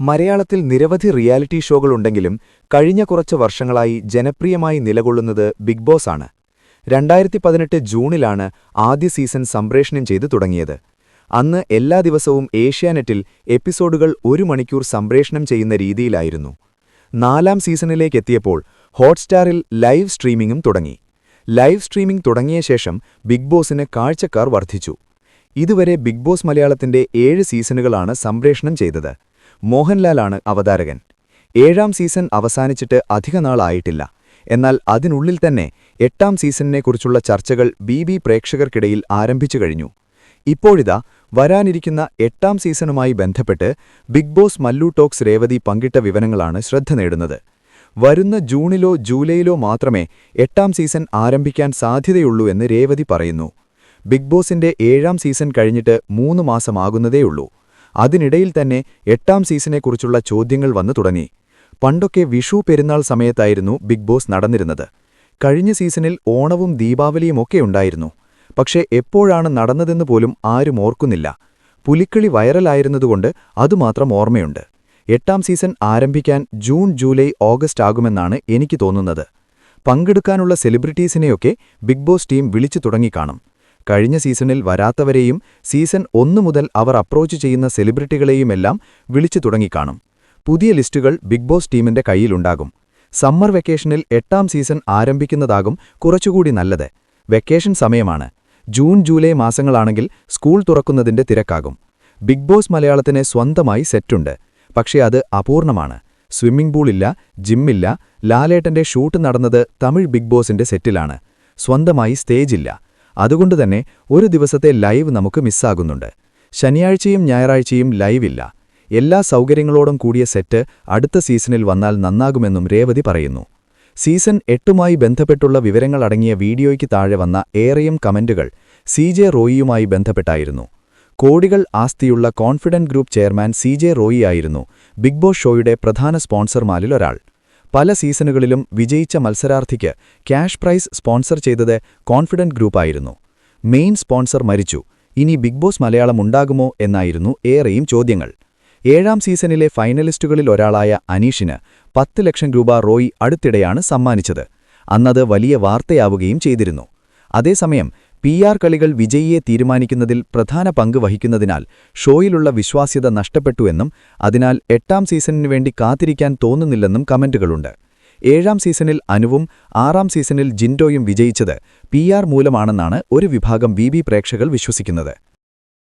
മലയാളത്തിൽ നിരവധി റിയാലിറ്റി ഷോകളുണ്ടെങ്കിലും കഴിഞ്ഞ കുറച്ച് വർഷങ്ങളായി ജനപ്രിയമായി നിലകൊള്ളുന്നത് ബിഗ് ബോസ് ആണ്. രണ്ടായിരത്തി പതിനെട്ട് ജൂണിലാണ് ആദ്യ സീസൺ സംപ്രേഷണം ചെയ്തു തുടങ്ങിയത്. അന്ന് എല്ലാ ദിവസവും ഏഷ്യാനെറ്റിൽ എപ്പിസോഡുകൾ ഒരു മണിക്കൂർ സംപ്രേഷണം ചെയ്യുന്ന രീതിയിലായിരുന്നു. നാലാം സീസണിലേക്കെത്തിയപ്പോൾ ഹോട്ട്സ്റ്റാറിൽ ലൈവ് സ്ട്രീമിംഗും തുടങ്ങി. ലൈവ് സ്ട്രീമിംഗ് തുടങ്ങിയ ശേഷം ബിഗ് ബോസിന് കാഴ്ചക്കാർ വർദ്ധിച്ചു. ഇതുവരെ ബിഗ് ബോസ് മലയാളത്തിന്റെ ഏഴ് സീസണുകളാണ് സംപ്രേഷണം ചെയ്തത്. മോഹൻലാലാണ് അവതാരകൻ. ഏഴാം സീസൺ അവസാനിച്ചിട്ട് അധികനാളായിട്ടില്ല എന്നാൽ അതിനുള്ളിൽ തന്നെ എട്ടാം സീസണിനെക്കുറിച്ചുള്ള ചർച്ചകൾ ബി ബി പ്രേക്ഷകർക്കിടയിൽ ആരംഭിച്ചു കഴിഞ്ഞു. ഇപ്പോഴിതാ വരാനിരിക്കുന്ന എട്ടാം സീസണുമായി ബന്ധപ്പെട്ട് Bigg Boss Mallu talks Revathi പങ്കിട്ട വിവരങ്ങളാണ് ശ്രദ്ധ നേടുന്നത്. വരുന്ന ജൂണിലോ ജൂലൈയിലോ മാത്രമേ എട്ടാം സീസൺ ആരംഭിക്കാൻ സാധ്യതയുള്ളൂ എന്ന് രേവതി പറയുന്നു. ബിഗ് ബോസിന്റെ ഏഴാം സീസൺ കഴിഞ്ഞിട്ട് മൂന്ന് മാസമാകുന്നതേയുള്ളൂ. അതിനിടയിൽ തന്നെ എട്ടാം സീസണെക്കുറിച്ചുള്ള ചോദ്യങ്ങൾ വന്നു തുടങ്ങി. പണ്ടൊക്കെ വിഷു പെരുന്നാൾ സമയത്തായിരുന്നു ബിഗ് ബോസ് നടന്നിരുന്നത്. കഴിഞ്ഞ സീസണിൽ ഓണവും ദീപാവലിയുമൊക്കെ ഉണ്ടായിരുന്നു. പക്ഷേ എപ്പോഴാണ് നടന്നതെന്ന് പോലും ആരും ഓർക്കുന്നില്ല. പുലിക്കളി വൈറലായിരുന്നതുകൊണ്ട് അതുമാത്രം ഓർമ്മയുണ്ട്. എട്ടാം സീസൺ ആരംഭിക്കാൻ ജൂൺ ജൂലൈ ഓഗസ്റ്റ് ആകുമെന്നാണ് എനിക്ക് തോന്നുന്നത്. പങ്കെടുക്കാനുള്ള സെലിബ്രിറ്റീസിനെയൊക്കെ ബിഗ് ബോസ് ടീം വിളിച്ചു തുടങ്ങിക്കാണും കഴിഞ്ഞ സീസണിൽ വരാത്തവരെയും സീസൺ ഒന്നു മുതൽ അവർ അപ്രോച്ച് ചെയ്യുന്ന സെലിബ്രിറ്റികളെയുമെല്ലാം വിളിച്ചു തുടങ്ങിക്കാണും. പുതിയ ലിസ്റ്റുകൾ ബിഗ് ബോസ് ടീമിന്റെ കയ്യിലുണ്ടാകും. സമ്മർ വെക്കേഷനിൽ എട്ടാം സീസൺ ആരംഭിക്കുന്നതാകും കുറച്ചുകൂടി നല്ലത്. വെക്കേഷൻ സമയമാണ്. ജൂൺ ജൂലൈ മാസങ്ങളാണെങ്കിൽ സ്കൂൾ തുറക്കുന്നതിന്റെ തിരക്കാകും. ബിഗ് ബോസ് മലയാളത്തിന് സ്വന്തമായി സെറ്റുണ്ട്. പക്ഷേ അത് അപൂർണമാണ്. സ്വിമ്മിംഗ് പൂളില്ല ജിമ്മില്ല ലാലേട്ടന്റെ ഷൂട്ട് നടന്നത് തമിഴ് ബിഗ് ബോസിന്റെ സെറ്റിലാണ്. സ്വന്തമായി സ്റ്റേജില്ല. അതുകൊണ്ടുതന്നെ ഒരു ദിവസത്തെ ലൈവ് നമുക്ക് മിസ്സാകുന്നുണ്ട്. ശനിയാഴ്ചയും ഞായറാഴ്ചയും ലൈവില്ല. എല്ലാ സൗകര്യങ്ങളോടും കൂടിയ സെറ്റ് അടുത്ത സീസണിൽ വന്നാൽ നന്നാകുമെന്നും രേവതി പറയുന്നു. സീസൺ എട്ടുമായി ബന്ധപ്പെട്ടുള്ള വിവരങ്ങൾ അടങ്ങിയ വീഡിയോയ്ക്ക് താഴെ വന്ന ഏറെയും കമന്റുകൾ സി ജെ റോയിയുമായി ബന്ധപ്പെട്ടായിരുന്നു. കോടികൾ ആസ്തിയുള്ള confident group chairman C J റോയിയായിരുന്നു Bigg Boss ഷോയുടെ പ്രധാന സ്പോൺസർമാരിലൊരാൾ പല സീസണുകളിലും വിജയിച്ച മത്സരാർത്ഥിക്ക് ക്യാഷ് പ്രൈസ് സ്പോൺസർ ചെയ്തത് കോൺഫിഡന്റ് ഗ്രൂപ്പായിരുന്നു. മെയിൻ സ്പോൺസർ മരിച്ചു. ഇനി ബിഗ് ബോസ് മലയാളം ഉണ്ടാകുമോ എന്നായിരുന്നു ഏറെയും ചോദ്യങ്ങൾ. ഏഴാം സീസണിലെ ഫൈനലിസ്റ്റുകളിൽ ഒരാളായ അനീഷിന് പത്ത് ലക്ഷം രൂപ റോയി അടുത്തിടെയാണ് സമ്മാനിച്ചത്. അന്നത് വലിയ വാർത്തയാവുകയും ചെയ്തിരുന്നു. അതേസമയം പി ആർ കളികൾ വിജയിയെ തീരുമാനിക്കുന്നതിൽ പ്രധാന പങ്ക് വഹിക്കുന്നതിനാൽ ഷോയിലുള്ള വിശ്വാസ്യത നഷ്ടപ്പെട്ടുവെന്നും അതിനാൽ എട്ടാം സീസണിനു വേണ്ടി കാത്തിരിക്കാൻ തോന്നുന്നില്ലെന്നും കമന്റുകളുണ്ട്. ഏഴാം സീസണിൽ അനുവും ആറാം സീസണിൽ ജിൻഡോയും വിജയിച്ചത് പി മൂലമാണെന്നാണ് ഒരു വിഭാഗം വി പ്രേക്ഷകർ വിശ്വസിക്കുന്നത്.